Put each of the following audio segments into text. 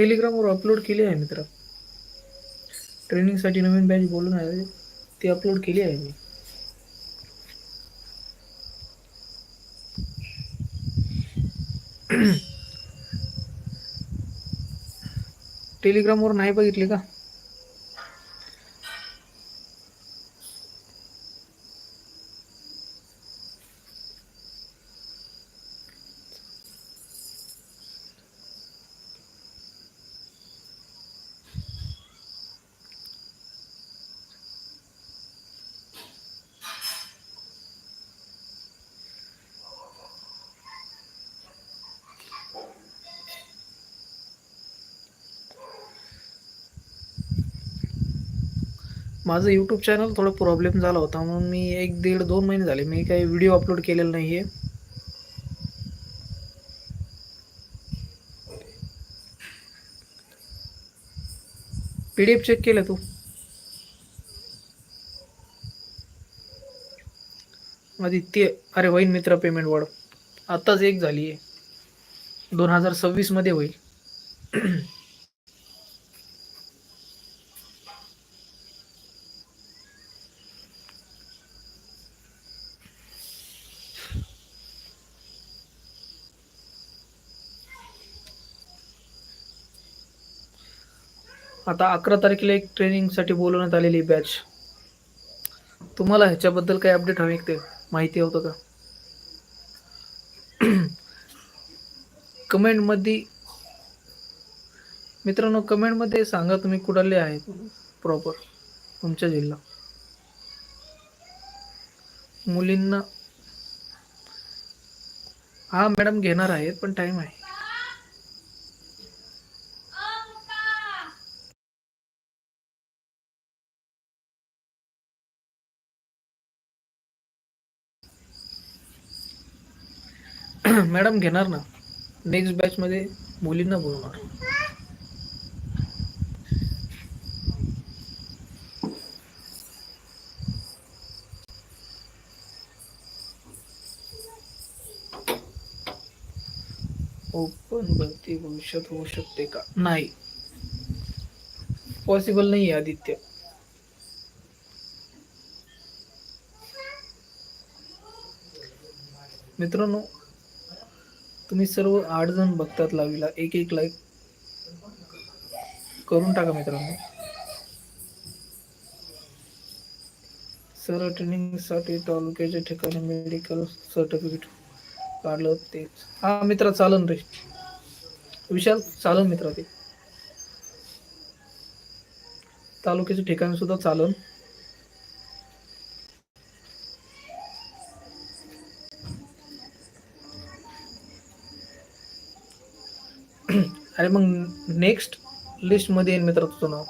टेलिग्रामवर upload केली आहे मित्र. ट्रेनिंगसाठी नवीन बॅच बोलून आहे ती अपलोड केली आहे मी. टेलिग्रामवर नाही बघितले का? माझं यूट्यूब चॅनल थोडं प्रॉब्लेम झाला होता म्हणून मी एक दीड दोन महिने झाले. मी काही व्हिडिओ अपलोड केलेला नाही आहे पी डी एफ चेक केलं तू? आदित्य अरे होईन मित्र पेमेंट वाढ. आत्ताच एक झाली आहे दोन हजार सव्वीसमध्ये होईल. आता अकरा तारखेला एक ट्रेनिंगसाठी बोलवण्यात आलेली बॅच तुम्हाला ह्याच्याबद्दल काही अपडेट हवे ते? माहिती होतं का? कमेंटमध्ये मित्रांनो कमेंटमध्ये सांगा तुम्ही कुठले आहेत प्रॉपर तुमच्या जिल्हा. मुलींना हा मॅडम घेणार आहेत पण टाईम आहे. मॅडम घेणार ना. नेक्स्ट बॅचमध्ये मुलींना बोलवणार. ओपन भरती भविष्यात होऊ शकते का? नाही. पॉसिबल नाही आहे आदित्य. मित्रांनो तुम्ही सर्व आठ जण बघतात लावीला. एक एक लाईक करून टाका मित्रांनो. सर ट्रेनिंगसाठी तालुक्याच्या ठिकाणी मेडिकल सर्टिफिकेट काढलं ते. हा मित्र चालन रे. विशाल चालन मित्र ते. तालुक्याचे ठिकाण सुद्धा चालन. अरे मग नेक्स्ट लिस्टमध्ये येईल मित्र तुझं नाव.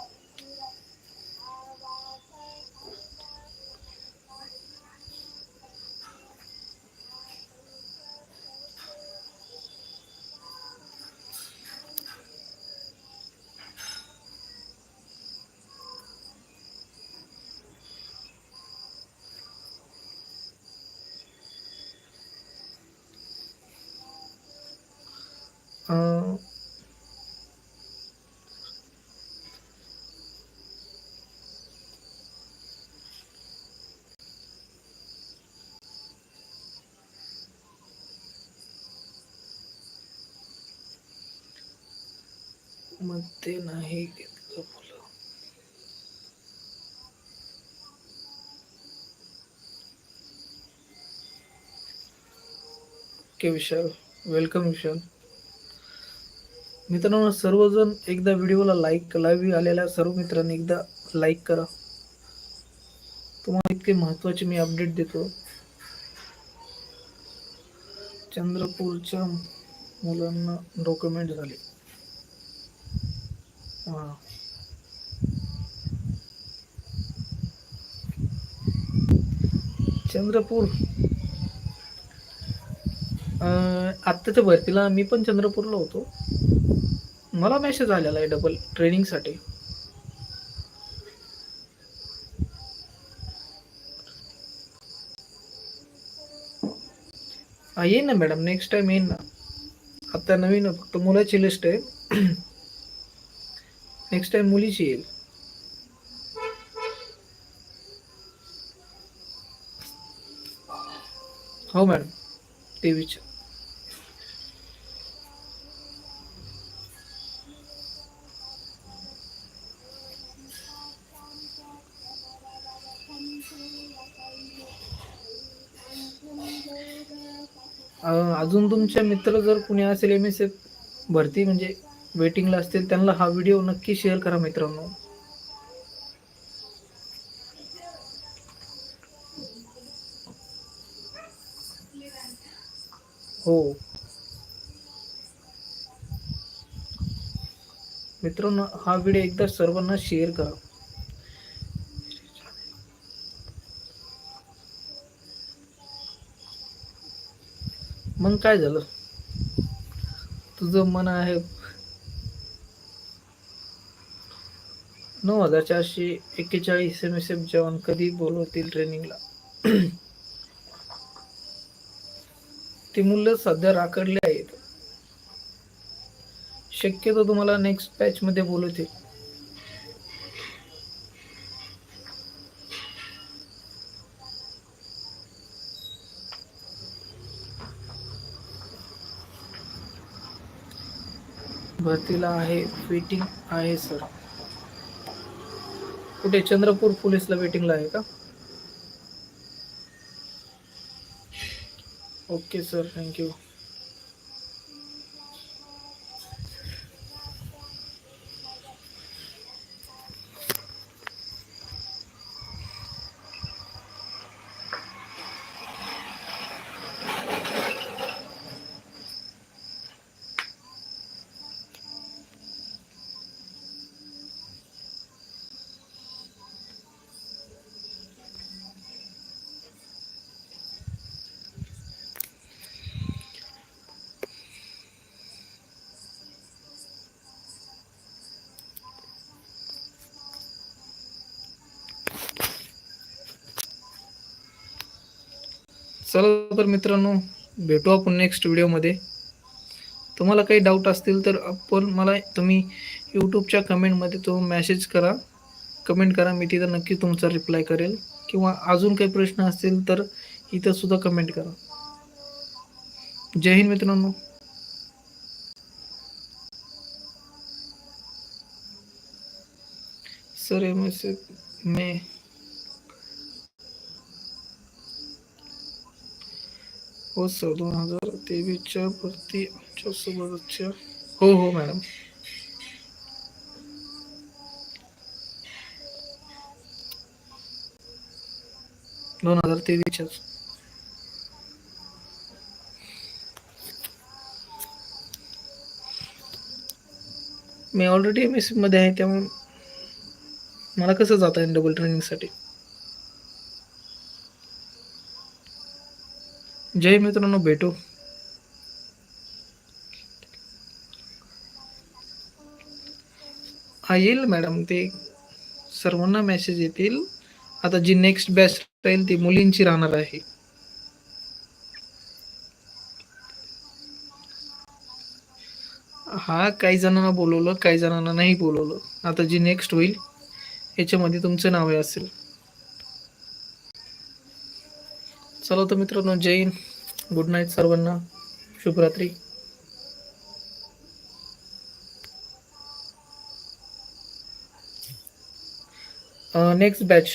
मध्ये नाही घेतलं फुलं ओके विशाल. वेलकम विशाल. मित्रांनो सर्वजण एकदा व्हिडिओला लाईक लाईव्ह आलेल्या सर्व मित्रांनी एकदा लाईक करा. तुम्हाला इतके महत्त्वाचे मी अपडेट देतो. चंद्रपूरच्या मुलांना डॉक्युमेंट झाले. हा चंद्रपूर. आत्ताच्या भरतीला मी पण चंद्रपूरला होतो. मला मेसेज आलेला आहे डबल ट्रेनिंगसाठी येईन ना मॅडम नेक्स्ट टाइम येईन ना. आत्ता नवीन फक्त मुलाची लिस्ट आहे. नेक्स्ट टाइम मुलीची येईल. हो मॅडम. ते विचार. अजून तुमचे मित्र जर कुणी असेल एम एस एफ भरती म्हणजे वेटिंगला असतील त्यांना हा व्हिडिओ नक्की शेअर करा मित्रांनो. हो. मित्रांनो हा व्हिडिओ एकदा सर्वांना शेअर करा. मग काय झालं? तुझं मन आहे नऊ हजार चारशे एक्केचाळीस एम एस एफ जवान कधी बोलवतील ट्रेनिंगला ते मुलं सध्या राखडले आहेत. शक्यतो तुम्हाला नेक्स्ट पॅच मध्ये बोलवतील भरतीला आहे फिटिंग आहे सर कुठे? चंद्रपूर पोलीसला वेटिंगला आहे का? Okay sir. Thank you. चला तर मित्रांनो भेटू आपण नेक्स्ट व्हिडिओमध्ये तुम्हाला काही डाऊट असतील तर आपण मला तुम्ही यूट्यूबच्या कमेंटमध्ये तो मॅसेज करा. कमेंट करा मी तिथं नक्की तुमचा रिप्लाय करेल. किंवा अजून काही प्रश्न असतील तर इथंसुद्धा कमेंट करा. जय हिंद मित्रांनो. सर एम एस में हो सर दोन हजार तेवीसच्या भरती आमच्या सोबतच्या हो हो मॅडम. दोन हजार तेवीसच्याच मी ऑलरेडी एम एस सीमध्ये आहे त्यामुळे मला कसं जाता येईल डबल ट्रेनिंगसाठी जय मित्रांनो भेटू. हा येईल मॅडम ते सर्वांना मेसेज येतील. आता जी नेक्स्ट बॅच राहील ती मुलींची राहणार आहे. हा काही जणांना बोलवलं काही जणांना नाही बोलवलं. आता जी नेक्स्ट होईल याच्यामध्ये तुमचं नाव असेल. चला तर मित्रांनो जय हिंद. गुड नाईट सर्वांना. शुभरात्री. Next batch